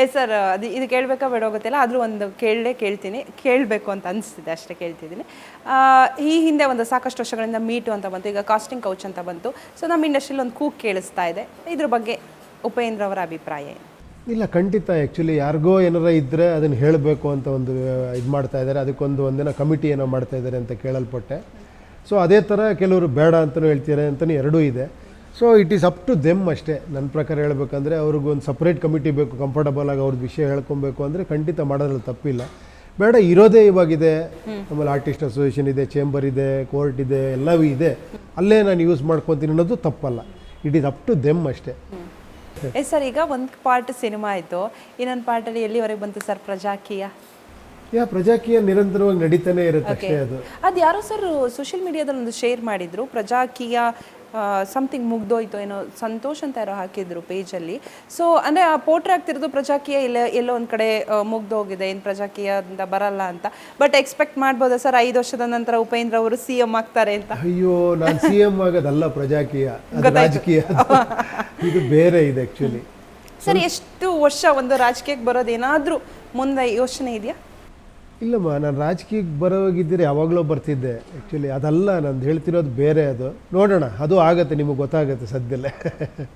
ಏ, ಸರ್, ಅದು ಇದು ಕೇಳಬೇಕಾ ಬೇಡ ಗೊತ್ತಿಲ್ಲ ಆದರೂ ಒಂದು ಕೇಳಲೇ ಕೇಳ್ತೀನಿ. ಕೇಳಬೇಕು ಅಂತ ಅನಿಸ್ತಿದೆ, ಅಷ್ಟೇ ಕೇಳ್ತಿದ್ದೀನಿ. ಈ ಹಿಂದೆ ಒಂದು ಸಾಕಷ್ಟು ವರ್ಷಗಳಿಂದ ಮೀಟು ಅಂತ ಬಂತು, ಈಗ ಕಾಸ್ಟಿಂಗ್ ಕೌಚ್ ಅಂತ ಬಂತು. ಸೊ ನಮ್ಮ ಇಂಡಸ್ಟ್ರಿಯಲ್ಲಿ ಒಂದು ಕೂಗ್ ಕೇಳಿಸ್ತಾ ಇದೆ. ಇದ್ರ ಬಗ್ಗೆ ಉಪೇಂದ್ರ ಅವರ ಅಭಿಪ್ರಾಯ ಏನು? ಇಲ್ಲ, ಖಂಡಿತ ಆ್ಯಕ್ಚುಲಿ ಯಾರಿಗೋ ಏನಾರ ಇದ್ದರೆ ಅದನ್ನು ಹೇಳಬೇಕು ಅಂತ ಒಂದು ಇದು ಮಾಡ್ತಾ ಇದ್ದಾರೆ ಅದಕ್ಕೊಂದು ಒಂದಿನ ಕಮಿಟಿ ಏನೋ ಮಾಡ್ತಾ ಇದ್ದಾರೆ ಅಂತ ಕೇಳಲ್ಪಟ್ಟೆ. ಸೊ ಅದೇ ಥರ ಕೆಲವರು ಬೇಡ ಅಂತಲೂ ಹೇಳ್ತಾರೆ ಅಂತಲೂ ಎರಡೂ ಇದೆ. So it is up to them ಅಷ್ಟೇ. ನನ್ನ ಪ್ರಕಾರ ಹೇಳ್ಬೇಕಂದ್ರೆ ಅವ್ರಿಗೊಂದು ಸಪ್ರೇಟ್ ಕಮಿಟಿ ಬೇಕು ಕಂಫರ್ಟಬಲ್ ಆಗಿ ಅವ್ರದ್ದು ವಿಷಯ ಹೇಳ್ಕೊಬೇಕು ಅಂದರೆ ಖಂಡಿತ ಮಾಡೋದ್ರಲ್ಲಿ ತಪ್ಪಿಲ್ಲ. ಬೇಡ ಇರೋದೇ ಇವಾಗಿದೆ. ಆಮೇಲೆ ಆರ್ಟಿಸ್ಟ್ ಅಸೋಸಿಯೇಷನ್ ಇದೆ ಚೇಂಬರ್ ಇದೆ ಕೋರ್ಟ್ ಇದೆ ಎಲ್ಲವೂ ಇದೆ. ಅಲ್ಲೇ ನಾನು ಯೂಸ್ ಮಾಡ್ಕೊತೀನಿ ಅನ್ನೋದು ತಪ್ಪಲ್ಲ. It is up to them ಅಷ್ಟೇ. ಏ ಸರ್ ಈಗ ಒಂದು ಪಾರ್ಟ್ ಸಿನಿಮಾ ಆಯಿತು. ಇನ್ನೊಂದು ಪಾರ್ಟಲ್ಲಿ ಎಲ್ಲಿವರೆಗೆ ಬಂತು ಸರ್ ಪ್ರಜಾಕೀಯ? ಯಾ ಪ್ರಜಾಕೀಯ ನಿರಂತರವಾಗಿ ನಡೀತಾನೆ ಇರುತ್ತೆ ಅಷ್ಟೇ ಅದು. ಅದು ಯಾರೋ ಸರ್ ಸೋಷಿಯಲ್ ಮೀಡಿಯಾದಲ್ಲಿ ಒಂದು ಶೇರ್ ಮಾಡಿದ್ರು. ಪ್ರಜಾಕೀಯ ಸಮಥಿಂಗ್ ಮುಗ್ದೋಯ್ತು ಏನೋ ಸಂತೋಷ್ ಅಂತ ಯಾರೋ ಹಾಕಿದ್ರು ಪೇಜಲ್ಲಿ ಸೊ ಅಂದರೆ ಆ ಪೋಟ್ರ್ ಆಗ್ತಿರೋದು ಪ್ರಜಾಕೀಯ ಇಲ್ಲ ಎಲ್ಲೋ ಒಂದು ಕಡೆ ಮುಗ್ದೋಗಿದೆ ಏನು ಪ್ರಜಾಕೀಯದಿಂದ ಬರಲ್ಲ ಅಂತ. ಬಟ್ ಎಕ್ಸ್ಪೆಕ್ಟ್ ಮಾಡ್ಬೋದಾ ಸರ್? ಐದು ವರ್ಷದ ನಂತರ ಉಪೇಂದ್ರ ಅವರು ಸಿ ಎಂ ಆಗ್ತಾರೆ ಅಂತ. ಅಯ್ಯೋ ನಾನು ಸಿ ಎಂ ಆಗೋದಲ್ಲ ಪ್ರಜಾಕೀಯ. ರಾಜಕೀಯ. ಇದು ಬೇರೆ ಇದೆ ಆ್ಯಕ್ಚುಲಿ ಸರ್ ಎಷ್ಟು ವರ್ಷ ಒಂದು ರಾಜಕೀಯಕ್ಕೆ ಬರೋದು ಏನಾದರೂ ಮುಂದೆ ಯೋಚನೆ ಇದೆಯಾ? ಇಲ್ಲಮ್ಮ, ನಾನು ರಾಜಕೀಯಕ್ಕೆ ಬರೋಗಿದ್ದರೆ, ಯಾವಾಗಲೂ ಬರ್ತಿದ್ದೆ ಆ್ಯಕ್ಚುಲಿ ಅದಲ್ಲ, ನಾನು ಹೇಳ್ತಿರೋದು ಬೇರೆ ಅದು. ನೋಡೋಣ, ಅದು ಆಗುತ್ತೆ, ನಿಮಗೆ ಗೊತ್ತಾಗುತ್ತೆ ಸದ್ಯಲ್ಲೇ.